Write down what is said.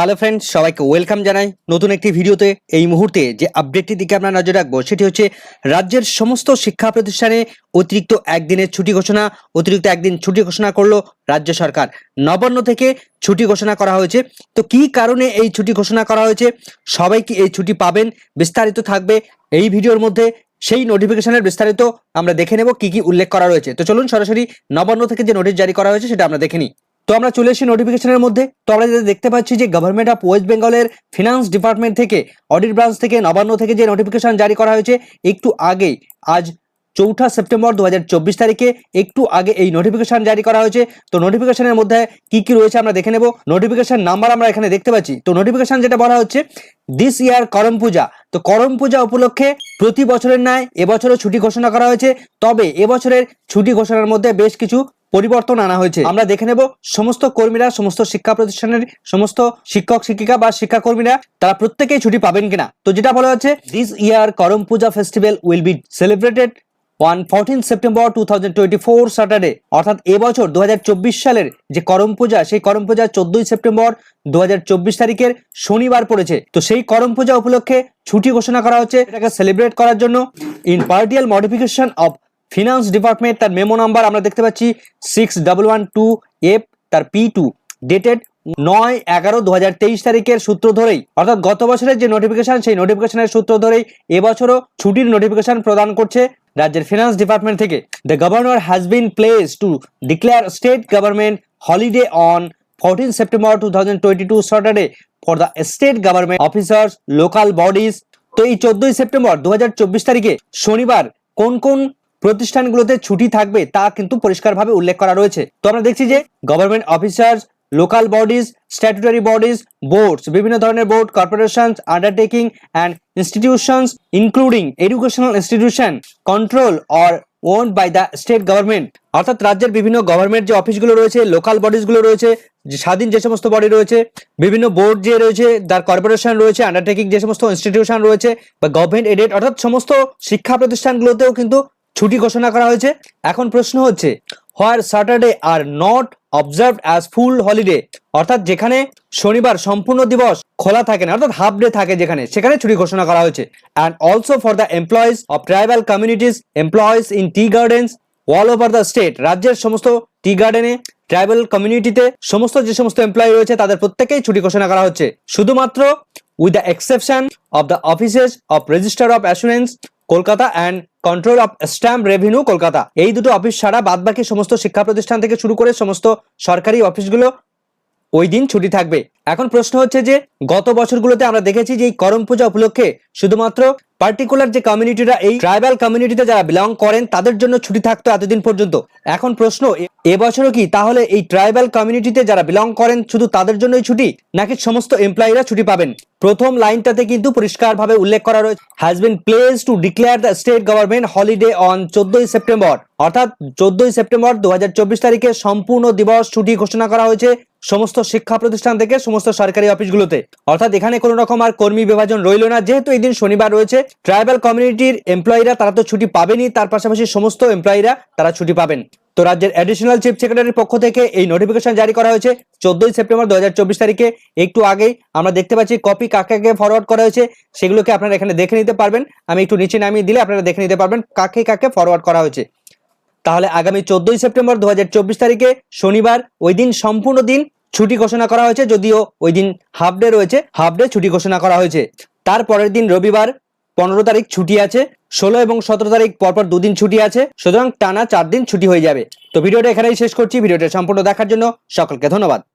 Hello friends সবাইকে welcome জানাই নতুন একটি ভিডিওতে। এই মুহূর্তে যে আপডেটটির দিকে আমরা নজর রাখব, সেটি হচ্ছে রাজ্যের সমস্ত শিক্ষা প্রতিষ্ঠানে অতিরিক্ত একদিনের ছুটি ঘোষণা, অতিরিক্ত একদিন ছুটি ঘোষণা করল রাজ্য সরকার। নবান্ন থেকে ছুটি ঘোষণা করা হয়েছে। তো কি কারণে এই ছুটি ঘোষণা করা হয়েছে? সবাই কি এই ছুটি পাবেন? বিস্তারিত থাকবে এই ভিডিওর মধ্যে। সেই নোটিফিকেশনের বিস্তারিত আমরা দেখে নেব কি কি উল্লেখ করা রয়েছে। তো চলুন সরাসরি নবান্ন থেকে যে নোটিশ জারি করা হয়েছে, সেটা আমরা দেখে নিই। তো আমরা চলে এসেছি নোটিফিকেশনের মধ্যে। তো আমরা যেটা দেখতে পাচ্ছি যে গভর্নমেন্ট অফ ওয়েস্ট বেঙ্গলের ফিনান্স ডিপার্টমেন্ট থেকে অডিট ব্রাঞ্চ থেকে, নবান্ন থেকে যে নোটিফিকেশন জারি করা হয়েছে, একটু আগেই, আজ চৌঠা সেপ্টেম্বর দু হাজার চব্বিশ তারিখে একটু আগে এই নোটিফিকেশন জারি করা হয়েছে। তো নোটিফিকেশনের মধ্যে কি কি রয়েছে আমরা দেখে নেব। নোটিফিকেশন নাম্বার আমরা এখানে দেখতে পাচ্ছি। তো নোটিফিকেশন যেটা বলা হচ্ছে দিস ইয়ার করম পূজা তো করম পূজা উপলক্ষে প্রতি বছরের ন্যায় এবছরও ছুটি ঘোষণা করা হয়েছে। তবে এবছরের ছুটি ঘোষণার মধ্যে বেশ কিছু পরিবর্তন আনা হয়েছে। আমরা দেখে নেব সমস্ত কর্মীরা, সমস্ত শিক্ষা প্রতিষ্ঠানের, সমস্ত শিক্ষক, শিক্ষিকা বা শিক্ষাকর্মীরা তারা প্রত্যেকেই ছুটি পাবেন কিনা? তো যেটা বলা হচ্ছে this year Karam Puja festival will be celebrated one fourteen September two thousand twenty four Saturday অর্থাৎ এবছর দু হাজার চব্বিশ সালের যে করম পূজা, সেই করম পূজা চোদ্দই সেপ্টেম্বর দু হাজার চব্বিশ তারিখের শনিবার পড়েছে। তো সেই করম পূজা উপলক্ষে ছুটি ঘোষণা করা হচ্ছে। এটাকে সেলিব্রেট করার জন্য in partial modification of finance department তার মেমো নাম্বার আমরা দেখতে পাচ্ছি six double one two F তার পি টু ডেটেড নয় এগারো দু তারিখের সূত্র ধরেই, অর্থাৎ গত বছরের যে নোটিফিকেশন সেই নোটিফিকেশনের সূত্র ধরেই এবছরও ছুটির নোটিফিকেশন প্রদান করছে রাজ্যের ফিনান্স ডিপার্টমেন্ট থেকে। The governor has been place to declare state government holiday on fourteen September two thousand twenty two Saturday for the state government officers local bodies তো এই চোদ্দই সেপ্টেম্বর দু হাজার চব্বিশ তারিখে শনিবার কোন কোন প্রতিষ্ঠানগুলোতে ছুটি থাকবে তা কিন্তু পরিষ্কারভাবে উল্লেখ করা রয়েছে। তো আমরা দেখছি যে government officers local bodies statutory bodies boards বিভিন্ন ধরনের board corporations undertaking and institutions including educational institution control or own by the state government অর্থাৎ রাজ্যের বিভিন্ন গভর্নমেন্ট যে অফিসগুলো রয়েছে লোকাল বডিজগুলো রয়েছে স্বাধীন যে সমস্ত বডি রয়েছে, বিভিন্ন বোর্ড যে রয়েছে, তার কর্পোরেশন রয়েছে আন্ডারটেকিং যে সমস্ত ইনস্টিটিউশন রয়েছে, বা গভর্নমেন্ট এডেড অর্থাৎ সমস্ত শিক্ষা প্রতিষ্ঠানগুলোতেও কিন্তু ছুটি ঘোষণা করা হয়েছে। এখন প্রশ্ন হচ্ছে where Saturday are not observe as full holiday অর্থাৎ যেখানে শনিবার সম্পূর্ণ দিবস খোলা থাকে না, অর্থাৎ হাফ ডে থাকে যেখানে, সেখানে ছুটি ঘোষণা করা হয়েছে। And also for the employees of tribal communities employees in tea gardens all over the state রাজ্যের সমস্ত টি গার্ডেনে ট্রাইবাল কমিউনিটিতে সমস্ত যে সমস্ত এমপ্লয়ি রয়েছে, তাদের প্রত্যেকেই ছুটি ঘোষণা করা হচ্ছে। শুধুমাত্র with the exception of the offices of register of assurance Kolkata and control of stamp revenue Kolkata এই দুটো অফিস ছাড়া বাদবাকি সমস্ত শিক্ষা প্রতিষ্ঠান থেকে শুরু করে সমস্ত সরকারি অফিসগুলো ওই দিন ছুটি থাকবে। এখন প্রশ্ন হচ্ছে যে, গত বছরগুলোতে আমরা দেখেছি যে এই করম পূজা উপলক্ষে শুধুমাত্র পার্টিকুলার যে কমিউনিটিরা এই ট্রাইবাল কমিউনিটিতে যারা বিলং করেন, তাদের জন্য ছুটি থাকতো এতদিন পর্যন্ত। এখন প্রশ্ন এবছরও কি তাহলে এই ট্রাইবাল কমিউনিটিতে যারা বিলং করেন, শুধু তাদের জন্যই ছুটি, নাকি সমস্ত এমপ্লয়িরা ছুটি পাবেন? প্রথম লাইনটাতে কিন্তু পরিষ্কারভাবে উল্লেখ করা রয়েছে has been place to declare the state government holiday on চোদ্দই সেপ্টেম্বর। অর্থাৎ চোদ্দই সেপ্টেম্বর দু হাজার চব্বিশ তারিখে সম্পূর্ণ দিবস ছুটি ঘোষণা করা হয়েছে। সমস্ত শিক্ষা প্রতিষ্ঠান থেকে সমস্ত সরকারি অফিসগুলোতে। অর্থাৎ এখানে কোনো রকম আর কর্মী বিভাজন রইল না। যেহেতু এই দিন শনিবার রয়েছে, ট্রাইবাল কমিউনিটির এমপ্লয়িরা তারা তো ছুটি পাবেনই, তার পাশাপাশি সমস্ত এমপ্লয়িরা তারা ছুটি পাবেন। তো রাজ্যের অ্যাডিশনাল চিফ সেক্রেটারির পক্ষ থেকে এই নোটিফিকেশন জারি করা হয়েছে। চোদ্দই সেপ্টেম্বর দুই হাজার চব্বিশ তারিখে, একটু আগেই আমরা দেখতে পাচ্ছি কপি কাকে ফরওয়ার্ড করা হয়েছে, সেগুলোকে আপনারা এখানে দেখে নিতে পারবেন। আমি একটু নিচে নামিয়ে দিলে আপনারা দেখে নিতে পারবেন কাকে কাকে ফরওয়ার্ড করা হয়েছে। তাহলে আগামী চোদ্দই সেপ্টেম্বর দু হাজার চব্বিশ তারিখে শনিবার ওই দিন সম্পূর্ণ দিন ছুটি ঘোষণা করা হয়েছে, যদিও ওই দিন হাফ ডে রয়েছে হাফ ডে ছুটি ঘোষণা করা হয়েছে। তার পরের দিন রবিবার পনেরো তারিখ ছুটি আছে, ষোলো এবং সতেরো তারিখ পরপর দুদিন ছুটি আছে, সুতরাং টানা চার দিন ছুটি হয়ে যাবে। তো ভিডিওটা এখানেই শেষ করছি, ভিডিওটা সম্পূর্ণ দেখার জন্য সকলকে ধন্যবাদ।